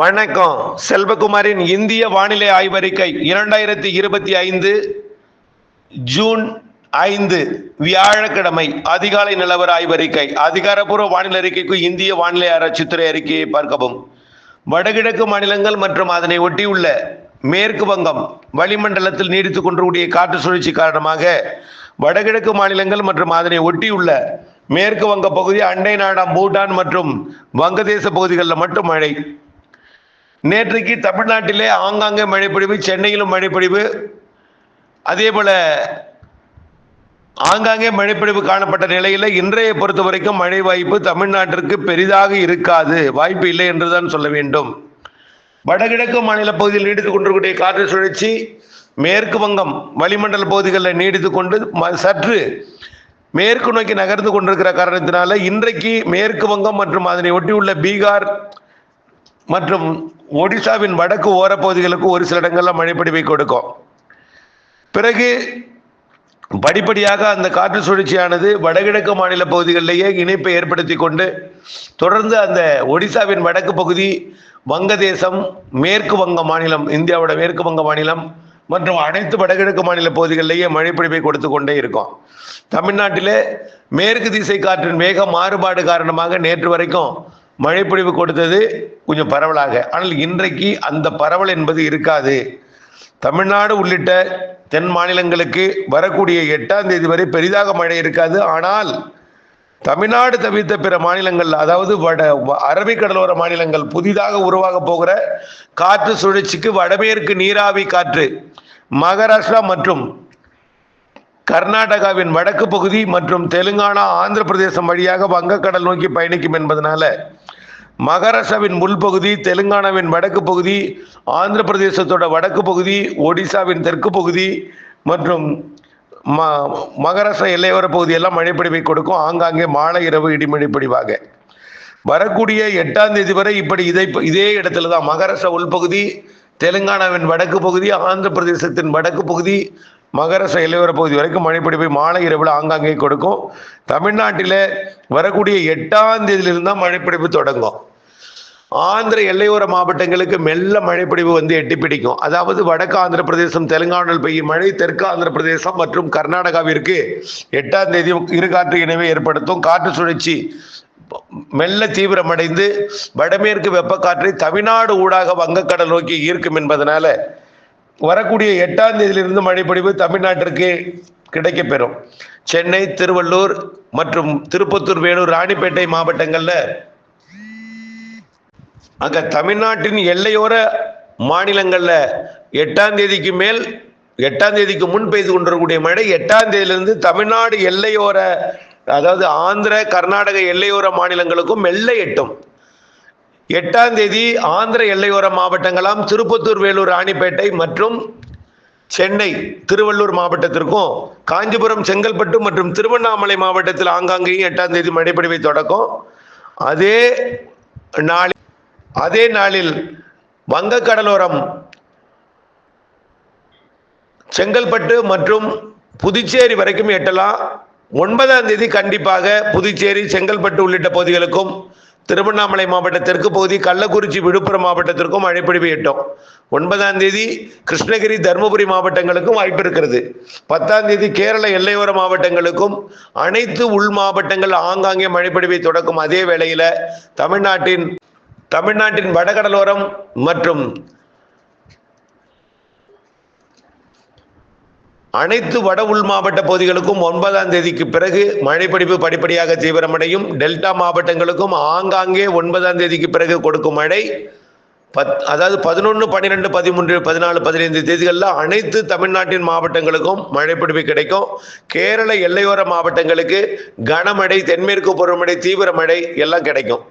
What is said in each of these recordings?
வணக்கம். செல்வகுமாரின் இந்திய வானிலை ஆய்வறிக்கை இரண்டாயிரத்தி இருபத்தி ஐந்து ஜூன் ஐந்து வியாழக்கிழமை அதிகாலை நிலவர ஆய்வறிக்கை. அதிகாரப்பூர்வ வானிலை அறிக்கைக்கு இந்திய வானிலை ஆராய்ச்சித்துறை அறிக்கையை பார்க்கவும். வடகிழக்கு மாநிலங்கள் மற்றும் அதனை ஒட்டியுள்ள மேற்கு வங்கம் வளிமண்டலத்தில் நீடித்துக் கொண்டிருக்கூடிய காற்று சுழற்சி காரணமாக வடகிழக்கு மாநிலங்கள் மற்றும் அதனை ஒட்டியுள்ள மேற்கு வங்க பகுதி அண்டை நாடாம் பூட்டான் மற்றும் வங்கதேச பகுதிகளில் மட்டும் மழை நேற்றைக்கு தமிழ்நாட்டிலே ஆங்காங்கே மழைப்பொழிவு சென்னையிலும் மழைப்பொழிவு. அதே போல ஆங்காங்கே மழைப்பொழிவு காணப்பட்ட நிலையில் இன்றைய பொறுத்த வரைக்கும் மழை வாய்ப்பு தமிழ்நாட்டிற்கு பெரிதாக இருக்காது. வாய்ப்பு இல்லை என்றுதான் சொல்ல வேண்டும். வடகிழக்கு மாநில பகுதியில் நீடித்துக் கொண்டிருக்கக்கூடிய காற்று சுழற்சி மேற்கு வங்கம் வளிமண்டல பகுதிகளில் நீடித்துக் கொண்டு ம- சற்று மேற்கு நோக்கி நகர்ந்து கொண்டிருக்கிற காரணத்தினால இன்றைக்கு மேற்கு வங்கம் மற்றும் அதனை ஒட்டியுள்ள பீகார் மற்றும் ஒடிசாவின் வடக்கு ஓரப்பகுதிகளுக்கு ஒரு சில இடங்களில் மழைப்பொழிவை கொடுக்கும். பிறகு படிப்படியாக அந்த காற்று சுழற்சியானது வடகிழக்கு மாநில பகுதிகளிலேயே இணைப்பை ஏற்படுத்தி கொண்டு தொடர்ந்து அந்த ஒடிசாவின் வடக்கு பகுதி வங்கதேசம் மேற்கு வங்க மாநிலம் இந்தியாவோட மேற்கு வங்க மாநிலம் மற்றும் அனைத்து வடகிழக்கு மாநில பகுதிகளிலேயே மழைப்பொழிவை கொடுத்து கொண்டே இருக்கும். தமிழ்நாட்டிலே மேற்கு திசை காற்றின் வேக மாறுபாடு காரணமாக நேற்று வரைக்கும் மழைப்பொழிவு கொடுத்தது கொஞ்சம் பரவலாக. ஆனால் இன்றைக்கு அந்த பரவல் என்பது இருக்காது. தமிழ்நாடு உள்ளிட்ட தென் மாநிலங்களுக்கு வரக்கூடிய எட்டாம் தேதி வரை பெரிதாக மழை இருக்காது. ஆனால் தமிழ்நாடு தவிர்த்த பிற மாநிலங்கள் அதாவது வட வ- அரபிக்கடலோர மாநிலங்கள் புதிதாக உருவாக போகிற காற்று சுழற்சிக்கு வடமேற்கு நீராவி காற்று மகாராஷ்டிரா மற்றும் கர்நாடகாவின் வடக்கு பகுதி மற்றும் தெலுங்கானா ஆந்திர பிரதேசம் வழியாக வங்கக்கடல் நோக்கி பயணிக்கும் என்பதனால மகாராஷ்டிராவின் முள்பகுதி தெலுங்கானாவின் வடக்கு பகுதி ஆந்திர பிரதேசத்தோட வடக்கு பகுதி ஒடிசாவின் தெற்கு பகுதி மற்றும் ம மகாராஷ்டிரா எல்லையோர பகுதியெல்லாம் மழைப்பொழிவை கொடுக்கும். ஆங்காங்கே மாலை இரவு இடிமழை பொழிவாக வரக்கூடிய எட்டாம் தேதி வரை இப்படி இதை இதே இடத்துல தான் மகாராஷ்டிரா உள்பகுதி தெலுங்கானாவின் வடக்கு பகுதி ஆந்திர பிரதேசத்தின் வடக்கு பகுதி மகாராஷ்டிரா எல்லையோர பகுதி வரைக்கும் மழைப்பிடிப்பை மாலை இரவில் ஆங்காங்கே கொடுக்கும். தமிழ்நாட்டில் வரக்கூடிய எட்டாம் தேதியிலிருந்து தான் மழைப்பிடிப்பு தொடங்கும். ஆந்திர எல்லையோர மாவட்டங்களுக்கு மெல்ல மழைப்பொழிவு வந்து எட்டி பிடிக்கும். அதாவது வடக்கு ஆந்திர பிரதேசம் தெலுங்கானாவில் பெய்யும் மழை தெற்கு ஆந்திர பிரதேசம் மற்றும் கர்நாடகாவிற்கு எட்டாம் தேதி இரு காற்று இணைவை ஏற்படுத்தும். காற்று சுழற்சி மெல்ல தீவிரமடைந்து வடமேற்கு வெப்பக்காற்றை தமிழ்நாடு ஊடாக வங்கக்கடல் நோக்கி ஈர்க்கும் என்பதனால வரக்கூடிய எட்டாம் தேதியிலிருந்து மழைப்பொழிவு தமிழ்நாட்டிற்கு கிடைக்கப்பெறும். சென்னை திருவள்ளூர் மற்றும் திருப்பத்தூர் வேலூர் ராணிப்பேட்டை மாவட்டங்களில் அங்க தமிழ்நாட்டின் எல்லையோர மாநிலங்கள்ல எட்டாம் தேதிக்கு மேல் எட்டாம் தேதிக்கு முன் பெய்து கொண்டிருக்கக்கூடிய மழை எட்டாம் தேதியிலிருந்து தமிழ்நாடு எல்லையோர அதாவது ஆந்திர கர்நாடக எல்லையோர மாநிலங்களுக்கும் மெல்ல எட்டும். எட்டாம் தேதி ஆந்திர எல்லையோர மாவட்டங்களாம் திருப்பத்தூர் வேலூர் ராணிப்பேட்டை மற்றும் சென்னை திருவள்ளூர் மாவட்டத்திற்கும் காஞ்சிபுரம் செங்கல்பட்டு மற்றும் திருவண்ணாமலை மாவட்டத்தில் ஆங்காங்கேயும் எட்டாம் தேதி மழைப்பொழிவை தொடக்கும். அதே நாளில் அதே நாளில் வங்கக்கடலோரம் செங்கல்பட்டு மற்றும் புதுச்சேரி வரைக்கும் எட்டலாம். ஒன்பதாம் தேதி கண்டிப்பாக புதுச்சேரி செங்கல்பட்டு உள்ளிட்ட பகுதிகளுக்கும் திருவண்ணாமலை மாவட்ட தெற்கு பகுதி கள்ளக்குறிச்சி விழுப்புரம் மாவட்டத்திற்கும் மழைப்பொழிவு எட்டும். ஒன்பதாம் தேதி கிருஷ்ணகிரி தருமபுரி மாவட்டங்களுக்கும் வாய்ப்பு இருக்கிறது. பத்தாம் தேதி கேரள எல்லையோர மாவட்டங்களுக்கும் அனைத்து உள் மாவட்டங்கள் ஆங்காங்கே மழைப்பொழிவை தொடக்கும் அதே வேளையில் தமிழ்நாட்டின் தமிழ்நாட்டின் வடகடலோரம் மற்றும் அனைத்து வட உள் மாவட்ட பகுதிகளுக்கும் ஒன்பதாம் தேதிக்கு பிறகு மழைப்பிடிப்பு படிப்படியாக தீவிரமடையும். டெல்டா மாவட்டங்களுக்கும் ஆங்காங்கே ஒன்பதாம் தேதிக்கு பிறகு கொடுக்கும் மழை. பத் அதாவது பதினொன்று பன்னிரெண்டு பதிமூன்று பதினாலு பதினைந்து தேதிகளில் அனைத்து தமிழ்நாட்டின் மாவட்டங்களுக்கும் மழைப்பிடிப்பு கிடைக்கும். கேரள எல்லையோர மாவட்டங்களுக்கு கனமழை தென்மேற்கு பருவமழை தீவிர மழை எல்லாம் கிடைக்கும்.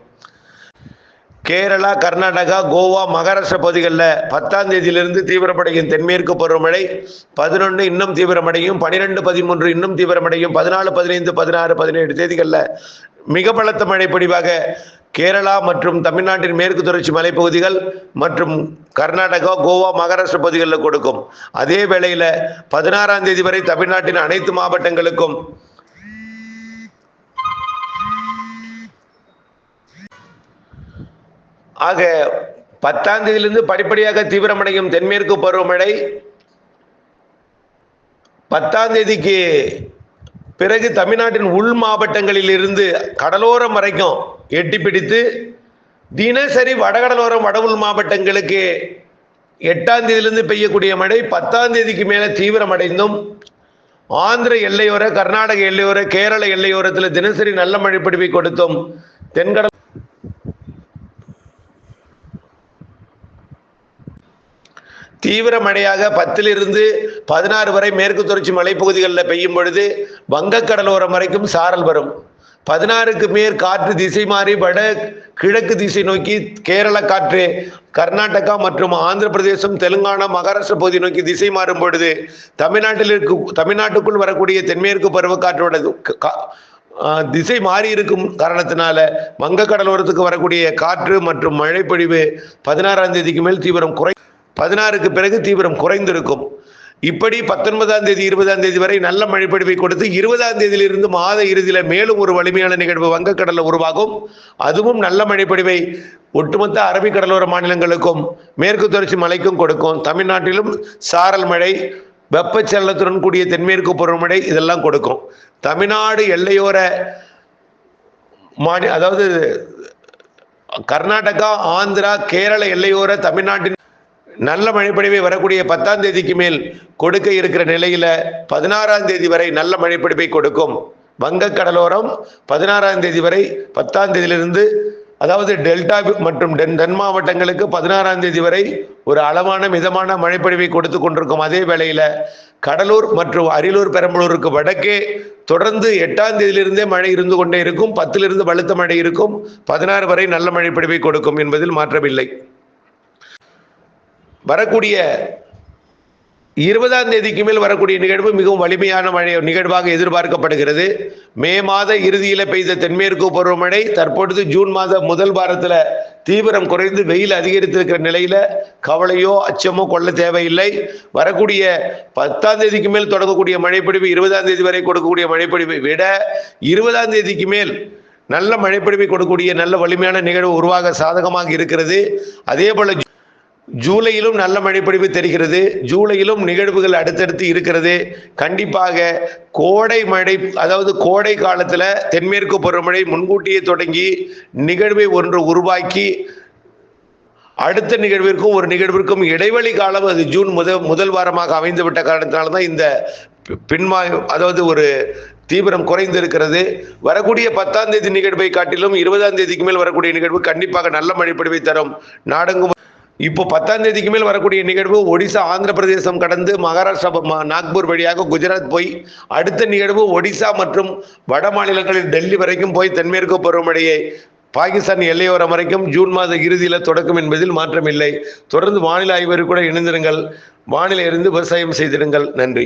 கேரளா கர்நாடகா கோவா மகாராஷ்டிரா பகுதிகளில் பத்தாம் தேதியிலிருந்து தீவிரமடையும் தென்மேற்கு பருவமழை பதினொன்று இன்னும் தீவிரமடையும் பனிரெண்டு பதிமூன்று இன்னும் தீவிரமடையும் பதினாலு பதினைந்து பதினாறு பதினேழு தேதிகளில் மிக பலத்த மழை பொழிவாக கேரளா மற்றும் தமிழ்நாட்டின் மேற்கு தொடர்ச்சி மலைப்பகுதிகள் மற்றும் கர்நாடகா கோவா மகாராஷ்டிரா பகுதிகளில் கொடுக்கும். அதே வேளையில் பதினாறாம் தேதி வரை தமிழ்நாட்டின் அனைத்து மாவட்டங்களுக்கும் ஆக பத்தாம் தேதியிலிருந்து படிப்படியாக தீவிரமடையும் தென்மேற்கு பருவமழை பத்தாம் தேதிக்கு பிறகு தமிழ்நாட்டின் உள் மாவட்டங்களில் இருந்து கடலோரம் வரைக்கும் எட்டி பிடித்து தினசரி வடகடலோரம் வட உள் மாவட்டங்களுக்கு எட்டாம் தேதியிலிருந்து பெய்யக்கூடிய மழை பத்தாம் தேதிக்கு மேலே தீவிரமடைந்தும் ஆந்திர எல்லையோர கர்நாடக எல்லையோர கேரள எல்லையோரத்தில் தினசரி நல்ல மழை பிடிப்பை கொடுத்தும் தென்கடல் தீவிர மழையாக பத்திலிருந்து பதினாறு வரை மேற்கு தொடர்ச்சி மலைப்பகுதிகளில் பெய்யும் பொழுது வங்கக்கடலோரம் வரைக்கும் சாரல் வரும். பதினாறுக்கு மேற் காற்று திசை மாறி வட கிழக்கு திசை நோக்கி கேரள காற்று கர்நாடகா மற்றும் ஆந்திர பிரதேசம் தெலுங்கானா மகாராஷ்டிரா பகுதி நோக்கி திசை மாறும் பொழுது தமிழ்நாட்டில் இருக்கு தமிழ்நாட்டுக்குள் வரக்கூடிய தென்மேற்கு பருவக்காற்றோட திசை மாறி இருக்கும் காரணத்தினால வங்கக்கடலோரத்துக்கு வரக்கூடிய காற்று மற்றும் மழைப்பொழிவு பதினாறாம் தேதிக்கு மேல் தீவிரம் குறை பதினாறுக்கு பிறகு தீவிரம் குறைந்திருக்கும். இப்படி பத்தொன்பதாம் தேதி இருபதாம் தேதி வரை நல்ல மழைப்பொழிவை கொடுத்து இருபதாம் தேதியிலிருந்து மாத இறுதியில் மேலும் ஒரு வலிமையான நிகழ்வு வங்கக்கடலில் உருவாகும். அதுவும் நல்ல மழைப்பொழிவை ஒட்டுமொத்த அரபிக் கடலோர மாநிலங்களுக்கும் மேற்கு தொடர்ச்சி மலைக்கும் கொடுக்கும். தமிழ்நாட்டிலும் சாரல் மழை வெப்பச்சலனத்துடன் கூடிய தென்மேற்கு பருவமழை இதெல்லாம் கொடுக்கும். தமிழ்நாடு எல்லையோர மாநில அதாவது கர்நாடகா ஆந்திரா கேரள எல்லையோர தமிழ்நாட்டின் நல்ல மழைப்பொழிவை வரக்கூடிய பத்தாம் தேதிக்கு மேல் கொடுக்க இருக்கிற நிலையில பதினாறாம் தேதி வரை நல்ல மழைப்பொழிவை கொடுக்கும். வங்கக்கடலோரம் பதினாறாம் தேதி வரை பத்தாம் தேதியிலிருந்து அதாவது டெல்டா மற்றும் டென் தென் மாவட்டங்களுக்கு பதினாறாம் தேதி வரை ஒரு அளவான மிதமான மழைப்பொழிவை கொடுத்து கொண்டிருக்கும். அதே வேளையில் கடலூர் மற்றும் அரியலூர் பெரம்பலூருக்கு வடக்கே தொடர்ந்து எட்டாம் தேதியிலிருந்தே மழை இருந்து கொண்டே இருக்கும். பத்திலிருந்து வலுத்த மழை இருக்கும். பதினாறு வரை நல்ல மழைப்பொழிவை கொடுக்கும் என்பதில் மாற்றமில்லை. வரக்கூடிய இருபதாம் தேதிக்கு மேல் வரக்கூடிய நிகழ்வு மிகவும் வலிமையான மழை நிகழ்வாக எதிர்பார்க்கப்படுகிறது. மே மாத இறுதியில் பெய்த தென்மேற்கு பருவமழை தற்பொழுது ஜூன் மாத முதல் வாரத்தில் தீவிரம் குறைந்து வெயில் அதிகரித்திருக்கிற நிலையில கவலையோ அச்சமோ கொள்ள தேவையில்லை. வரக்கூடிய பத்தாம் தேதிக்கு மேல் தொடங்கக்கூடிய மழைப்பொழிவு இருபதாம் தேதி வரை கொடுக்கக்கூடிய மழைப்பொழிவை விட இருபதாம் தேதிக்கு மேல் நல்ல மழைப்பொழிவை கொடுக்கக்கூடிய நல்ல வலிமையான நிகழ்வு உருவாக சாதகமாக இருக்கிறது. அதே போல ஜூலையிலும் நல்ல மழைப்பொழிவு தெரிகிறது. ஜூலையிலும் நிகழ்வுகள் அடுத்தடுத்து இருக்கிறது. கண்டிப்பாக கோடை மழை அதாவது கோடை காலத்தில் தென்மேற்கு பருவமழை முன்கூட்டியே தொடங்கி நிகழ்வை ஒன்று உருவாக்கி அடுத்த நிகழ்விற்கும் ஒரு நிகழ்விற்கும் இடைவெளி காலம் அது ஜூன் முதல் முதல் வாரமாக அமைந்துவிட்ட காரணத்தினால தான் இந்த பின்மா அதாவது ஒரு தீவிரம் குறைந்திருக்கிறது. வரக்கூடிய பத்தாம் தேதி நிகழ்வை காட்டிலும் இருபதாம் தேதிக்கு மேல் வரக்கூடிய நிகழ்வு கண்டிப்பாக நல்ல மழைப்பொழிவை தரும். நாடெங்கும் இப்போ பத்தாம் தேதிக்கு மேல் வரக்கூடிய நிகழ்வு ஒடிசா ஆந்திர பிரதேசம் கடந்து மகாராஷ்டிரா நாக்பூர் வழியாக குஜராத் போய் அடுத்த நிகழ்வு ஒடிசா மற்றும் வட மாநிலங்களில் டெல்லி வரைக்கும் போய் தென்மேற்கு பருவமழையை பாகிஸ்தான் எல்லையோரம் வரைக்கும் ஜூன் மாத இறுதியில் தொடக்கம் என்பதில் மாற்றமில்லை. தொடர்ந்து வானிலை ஆய்வரு கூட இணைந்திருங்கள். வானிலை இருந்து விவசாயம் செய்திடுங்கள். நன்றி.